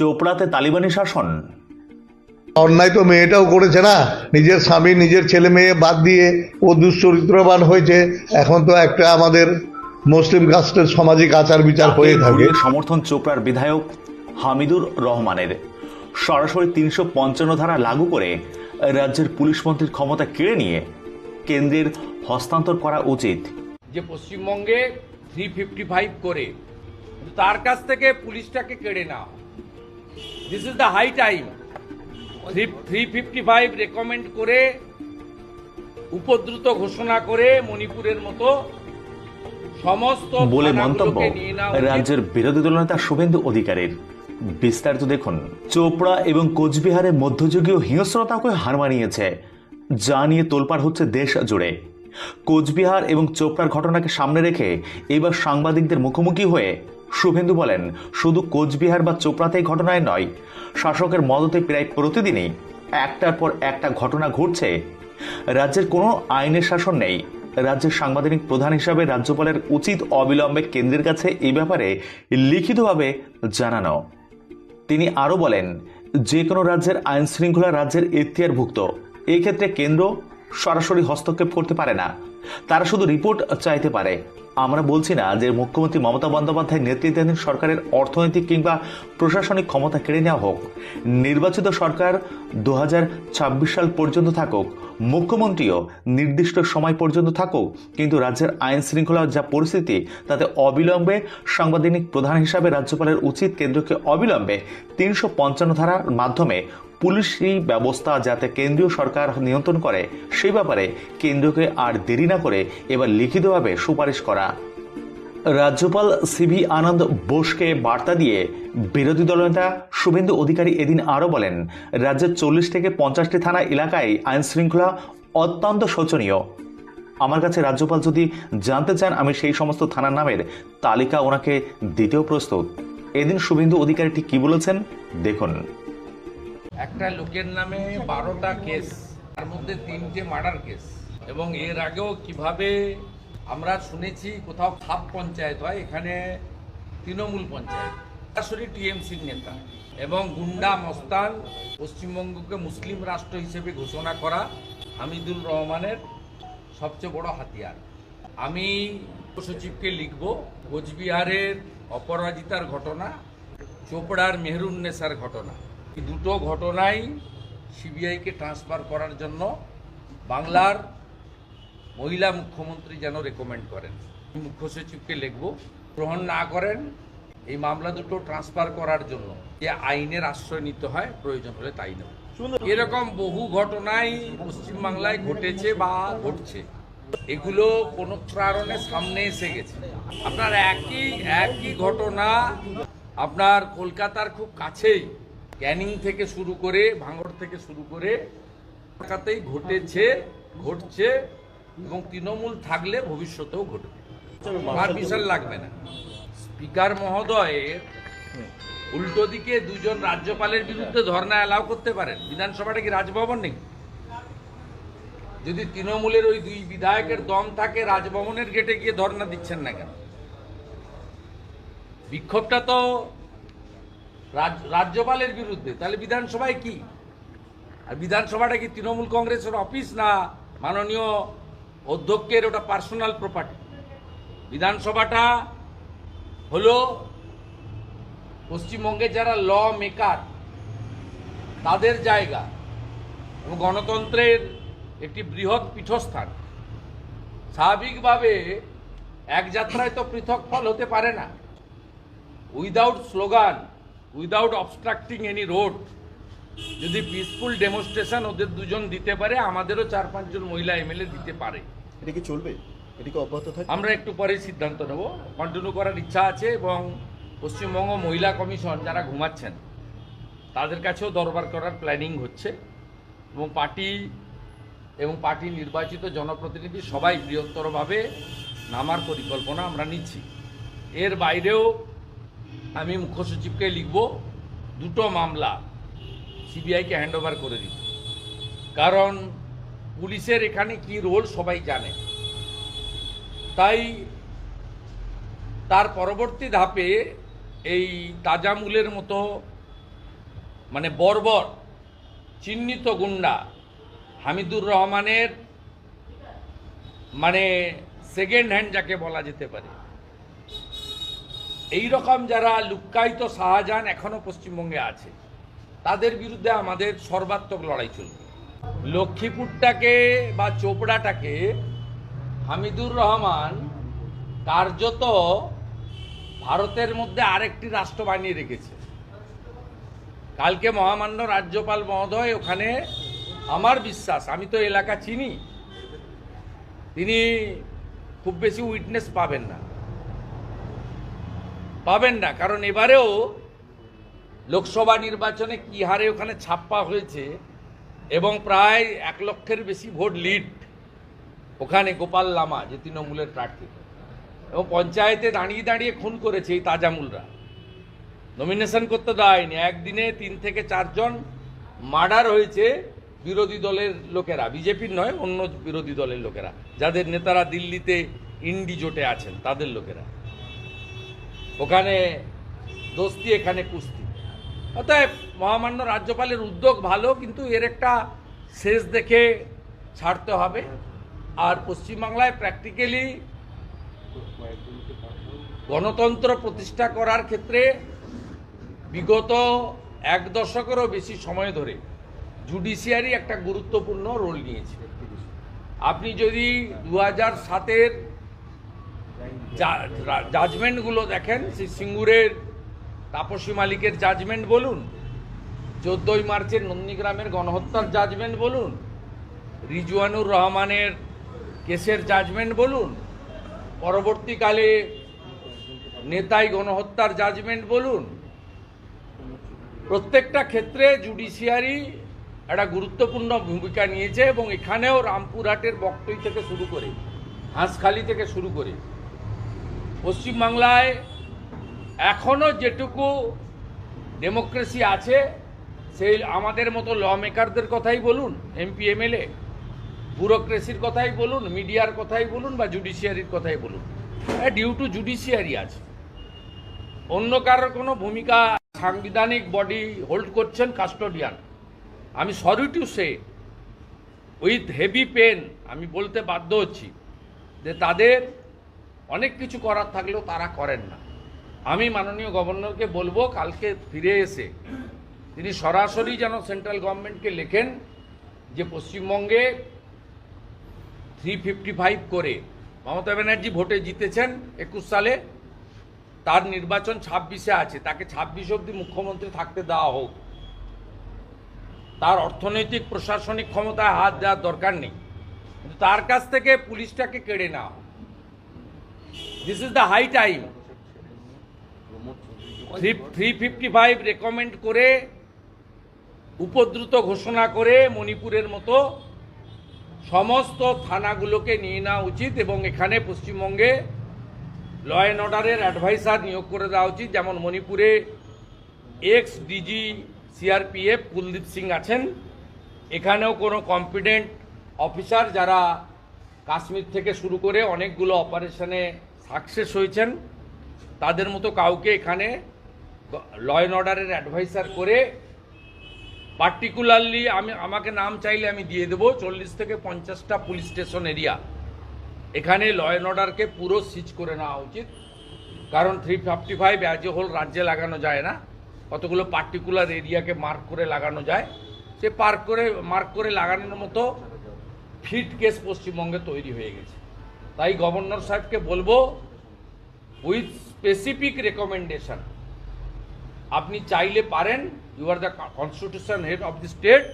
চোপড়াতে তালিবানি শাসন? অন্যায় তো মেয়েটাও করেছে না। নিজের স্বামী নিজের ছেলে মেয়ে বাদ দিয়ে ও দুশ্চরিত্রবান হয়েছে। এখন তো একটা আমাদের মুসলিম কাস্টের সামাজিক আচার বিচার হয়ে থাকে। সমর্থন চোপড়ার বিধায়ক হামিদুর রহমানের। সরাসরি তিনশো পঞ্চান্ন ধারা লাগু করে রাজ্যের পুলিশ মন্ত্রীর ক্ষমতা কেড়ে নিয়ে কেন্দ্রের হস্তান্তর করা উচিত। যে পশ্চিমবঙ্গে থ্রি ফিফটি ফাইভ করে তার কাছ থেকে পুলিশটাকে কেড়ে নাও। This is the high time three fifty five recommend করে উপদ্রুত ঘোষণা করে মণিপুরের মতো সমস্ত বলে মন্তব্য। রাজ্যের বিরোধী দলনেতা শুভেন্দু অধিকারীর। বিস্তারিত দেখুন। চোপড়া এবং কোচবিহারে মধ্যযুগীয় হিংস্রতাকে হার মানিয়েছে যা নিয়ে তোলপাড় হচ্ছে দেশ জুড়ে। কোচবিহার এবং চোপড়ার ঘটনাকে সামনে রেখে এবার সাংবাদিকদের মুখোমুখি হয়ে শুভেন্দু বলেন, শুধু কোচবিহার বা চোপড়াতেই ঘটনায় নয়, শাসকের মদতে প্রায় প্রতিদিনই একটার পর একটা ঘটনা ঘটছে। রাজ্যের কোনো আইনের শাসন নেই। রাজ্যের সাংবিধানিক প্রধান হিসাবে রাজ্যপালের উচিত অবিলম্বে কেন্দ্রের কাছে এই ব্যাপারে লিখিতভাবে জানানো। তিনি আরও বলেন যে কোনো রাজ্যের আইন শৃঙ্খলা রাজ্যের এখতিয়ারভুক্ত, এক্ষেত্রে কেন্দ্র সরাসরি হস্তক্ষেপ করতে পারে না। তারা শুধু রিপোর্ট চাইতে পারে। আমরা বলছি না যে মুখ্যমন্ত্রী মমতা বন্দ্যোপাধ্যায় নেতৃত্বাধীন সরকারের অর্থনৈতিক কিংবা প্রশাসনিক ক্ষমতা কেড়ে নেওয়া হোক। নির্বাচিত সরকার দু হাজার ছাব্বিশ সাল পর্যন্ত থাকুক, মুখ্যমন্ত্রীও নির্দিষ্ট সময় পর্যন্ত থাকুক, কিন্তু রাজ্যের আইন শৃঙ্খলা যা পরিস্থিতি, তাতে অবিলম্বে সাংবিধানিক প্রধান হিসাবে রাজ্যপালের উচিত কেন্দ্রকে অবিলম্বে তিনশো পঞ্চান্ন ধারার মাধ্যমে পুলিশি ব্যবস্থা যাতে কেন্দ্রীয় সরকার নিয়ন্ত্রণ করে, সেই ব্যাপারে কেন্দ্রকে আর দেরি না করে এবার লিখিতভাবে সুপারিশ করা। রাজ্যপাল সিভি আনন্দ বোসকে বার্তা দিয়ে বিরোধী দলনেতা শুভেন্দু অধিকারী এদিন আরও বলেন, রাজ্যের চল্লিশ থেকে পঞ্চাশটি থানা এলাকায় আইন শৃঙ্খলা অত্যন্ত শোচনীয়। আমার কাছে রাজ্যপাল যদি জানতে চান আমি সেই সমস্ত থানার নামের তালিকা ওনাকে দিতেও প্রস্তুত। এদিন শুভেন্দু অধিকারী ঠিক কি বলেছেন, দেখুন। একটা লোকের নামে বারোটা কেস, তার মধ্যে তিনটে মার্ডার কেস। এবং এর আগেও কীভাবে আমরা শুনেছি কোথাও খাপ পঞ্চায়েত হয়, এখানে তৃণমূল পঞ্চায়েত। সরাসরি টিএমসির নেতা। এবং গুন্ডা মস্তান পশ্চিমবঙ্গকে মুসলিম রাষ্ট্র হিসেবে ঘোষণা করা হামিদুল রহমানের সবচেয়ে বড় হাতিয়ার। আমি সচিবকে লিখব, কোচবিহারের অপরাজিতার ঘটনা, চোপড়ার মেহরুন্নেসার ঘটনা। দুটো ঘটনাই সিবিআইকে ট্রান্সফার করার জন্য বাংলার মহিলা মুখ্যমন্ত্রী যেন রেকমেন্ড করেন। মুখ্য সচিবকে লিখব গ্রহণ না করেন এই মামলা দুটো ট্রান্সফার করার জন্য। যে আইনের আশ্রয় নিতে হয় প্রয়োজন হলে তাই নেব। এরকম বহু ঘটনাই পশ্চিমবাংলায় ঘটেছে বা ঘটছে। এগুলো কোনো কারণে সামনে এসে গেছে। আপনার একই একই ঘটনা আপনার কলকাতার খুব কাছেই। ক্যানিং থেকে শুরু করে, ভাঙড় থেকে শুরু করে, কলকাতাতেই ঘটেছে, ঘটছে এবং তৃণমূল থাকলে ভবিষ্যতেও ঘটবে। পারমিশন লাগবে না। স্পিকার মহোদয়ের উল্টো দিকে দুজন রাজ্যপালের বিরুদ্ধে ধর্ণা অ্যালাউ করতে পারেন। বিধানসভাটা কি রাজভবন নেই? যদি তৃণমূলের ওই দুই বিধায়কের দম থাকে, রাজভবনের গেটে গিয়ে ধর্ণা দিচ্ছেন না কেন? বিক্ষোভটা তো রাজ্যপালের বিরুদ্ধে। তাহলে বিধানসভায় কি? আর বিধানসভাটা কি তৃণমূল কংগ্রেসের অফিস না মাননীয় অধ্যক্ষের ওটা পার্সোনাল প্রপার্টি? বিধানসভাটা হলো পশ্চিমবঙ্গে যারা ল মেকার, তাদের জায়গা এবং গণতন্ত্রের একটি বৃহৎ পীঠস্থান। স্বাভাবিকভাবে এক যাত্রায় তো পৃথক ফল হতে পারে না। Without slogan without obstructing any road যদি পিসফুল ডেমনস্ট্রেশন ওদের দুজন দিতে পারে আমাদেরও চার পাঁচজন মহিলা এমএলএ দিতে পারে। এটা কি চলবে? এটা কি অব্যাহত থাকবে? আমরা একটু পরে সিদ্ধান্ত নেব। কন্টিনিউ করার ইচ্ছা আছে এবং পশ্চিমবঙ্গ মহিলা কমিশন যারা ঘুমাচ্ছেন তাদের কাছেও দরবার করার প্ল্যানিং হচ্ছে এবং পার্টি এবং পার্টি নির্বাচিত জনপ্রতিনিধি সবাই বৃহত্তরভাবে নামার পরিকল্পনা আমরা নিচ্ছি। এর বাইরেও আমি মুখ্য সচিবকে লিখব দুটো মামলা সিবিআইকে হ্যান্ডওভার করে দিই কারণ পুলিশের এখানে কি রোল সবাই জানে। তাই তার পরবর্তী ধাপে এই তাজামুলের মতো মানে বর্বর চিহ্নিত গুন্ডা হামিদুর রহমানের মানে সেকেন্ড হ্যান্ড যাকে বলা যেতে পারে। এই রকম যারা লুক্কায়িত শাহজাহান এখনও পশ্চিমবঙ্গে আছে, তাদের বিরুদ্ধে আমাদের সর্বাত্মক লড়াই চলবে। লক্ষ্মীপুরটাকে বা চোপড়াটাকে হামিদুর রহমান কার্যত ভারতের মধ্যে আরেকটি রাষ্ট্র বানিয়ে রেখেছে। কালকে মহামান্য রাজ্যপাল মহোদয় ওখানে, আমার বিশ্বাস, আমি তো এলাকা চিনি, তিনি খুব বেশি উইটনেস পাবেন না। পাবেন না। কারণ এবারেও লোকসভা নির্বাচনে কি হারে ওখানে ছাপ্পা হয়েছে এবং প্রায় এক লক্ষের বেশি ভোট লিড ওখানে গোপাল লামা, যে তৃণমূলের প্রার্থী। এবং পঞ্চায়েতে দাঁড়িয়ে দাঁড়িয়ে খুন করেছে এই তাজামুলরা। নমিনেশন করতে দেয়নি। একদিনে তিন থেকে চারজন মার্ডার হয়েছে বিরোধী দলের লোকেরা। বিজেপির নয়, অন্য বিরোধী দলের লোকেরা। যাদের নেতারা দিল্লিতে ইন্ডি জোটে আছেন, তাদের লোকেরা। ওখানে দোস্তি, এখানে কুস্তি। অতএব মহামান্য রাজ্যপালের উদ্যোগ ভালো, কিন্তু এর একটা শেষ দেখে ছাড়তে হবে। আর পশ্চিমবাংলায় প্র্যাকটিক্যালি গণতন্ত্র প্রতিষ্ঠা করার ক্ষেত্রে বিগত এক দশকেরও বেশি সময় ধরে জুডিশিয়ারি একটা গুরুত্বপূর্ণ রোল নিয়েছে। আপনি যদি দু হাজার সাতের জাজমেন্টগুলো দেখেন সেই সিঙ্গুরের তাপসী মালিকের জাজমেন্ট বলুন, চোদ্দই মার্চের নন্দীগ্রামের গণহত্যার জাজমেন্ট বলুন, রিজওয়ানুর রহমানের কেসের জাজমেন্ট বলুন, পরবর্তীকালে নেতাই গণহত্যার জাজমেন্ট বলুন, প্রত্যেকটা ক্ষেত্রে জুডিশিয়ারি একটা গুরুত্বপূর্ণ ভূমিকা নিয়েছে এবং এখানেও রামপুরহাটের বক্তই থেকে শুরু করে, হাঁসখালি থেকে শুরু করে পশ্চিমবাংলায় এখনও যেটুকু ডেমোক্রেসি আছে, সেই আমাদের মতো ল মেকারদের কথাই বলুন এমপি এমএলএ ব্যুরোক্রেসির কথাই বলুন মিডিয়ার কথাই বলুন বা জুডিশিয়ারির কথাই বলুন। হ্যাঁ ডিউ টু জুডিশিয়ারি আছে। অন্য কারোর কোনো ভূমিকা সাংবিধানিক বডি হোল্ড করছেন কাস্টোডিয়ান আমি sorry to say with heavy pain আমি বলতে বাধ্য হচ্ছি যে তাদের অনেক কিছু করার থাকলেও তারা করেন না। আমি মাননীয় গভর্নরকে বলব, কালকে ফিরে এসে তিনি সরাসরি যেন সেন্ট্রাল গভর্নমেন্টকে লেখেন যে পশ্চিমবঙ্গে থ্রি ফিফটি ফাইভ করে মমতা ব্যানার্জি ভোটে জিতেছেন একুশ সালে, তার নির্বাচন ছাব্বিশে আছে, তাকে ছাব্বিশ অবধি মুখ্যমন্ত্রী থাকতে দেওয়া হোক। তার অর্থনৈতিক, প্রশাসনিক ক্ষমতায় হাত দেওয়ার দরকার নেই। কিন্তু তার কাছ থেকে পুলিশটাকে কেড়ে নেওয়া this is the high time three fifty five recommend করে, উপদ্রুত ঘোষণা করে মণিপুরের মতো সমস্ত থানাগুলোকে নিয়ে নেওয়া উচিত এবং এখানে পশ্চিমবঙ্গে ল অ্যান্ড অর্ডারের অ্যাডভাইসার নিয়োগ করে দেওয়া উচিত। যেমন মণিপুরে ex DG CRPF Kuldeep Singh আছেন। এখানেও কোনো কম্পিটেন্ট অফিসার যারা কাশ্মীর থেকে শুরু করে অনেকগুলো অপারেশনে সাকসেস হয়েছেন, তাদের মতো কাউকে এখানে ল অ্যান্ড অর্ডারের অ্যাডভাইসার করে পার্টিকুলারলি আমি, আমাকে নাম চাইলে আমি দিয়ে দেবো, চল্লিশ থেকে পঞ্চাশটা পুলিশ স্টেশন এরিয়া। এখানে ল অ্যান্ড অর্ডারকে পুরো সিজ করে নেওয়া উচিত, কারণ three fifty five as a whole রাজ্যে লাগানো যায় না। কতগুলো পার্টিকুলার এরিয়াকে মার্ক করে লাগানো যায়। সে পার্ক করে, মার্ক করে লাগানোর মতো ফিট কেস পশ্চিমবঙ্গে তৈরি হয়ে গেছে। তাই গভর্নর সাহেবকে বলব উইথ স্পেসিফিক রেকমেন্ডেশন আপনি চাইলে পারেন you are the constitution head of the state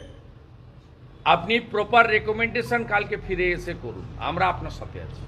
আপনি প্রপার রেকমেন্ডেশন কালকে ফিরে এসে করুন, আমরা আপনার সাথে আছি।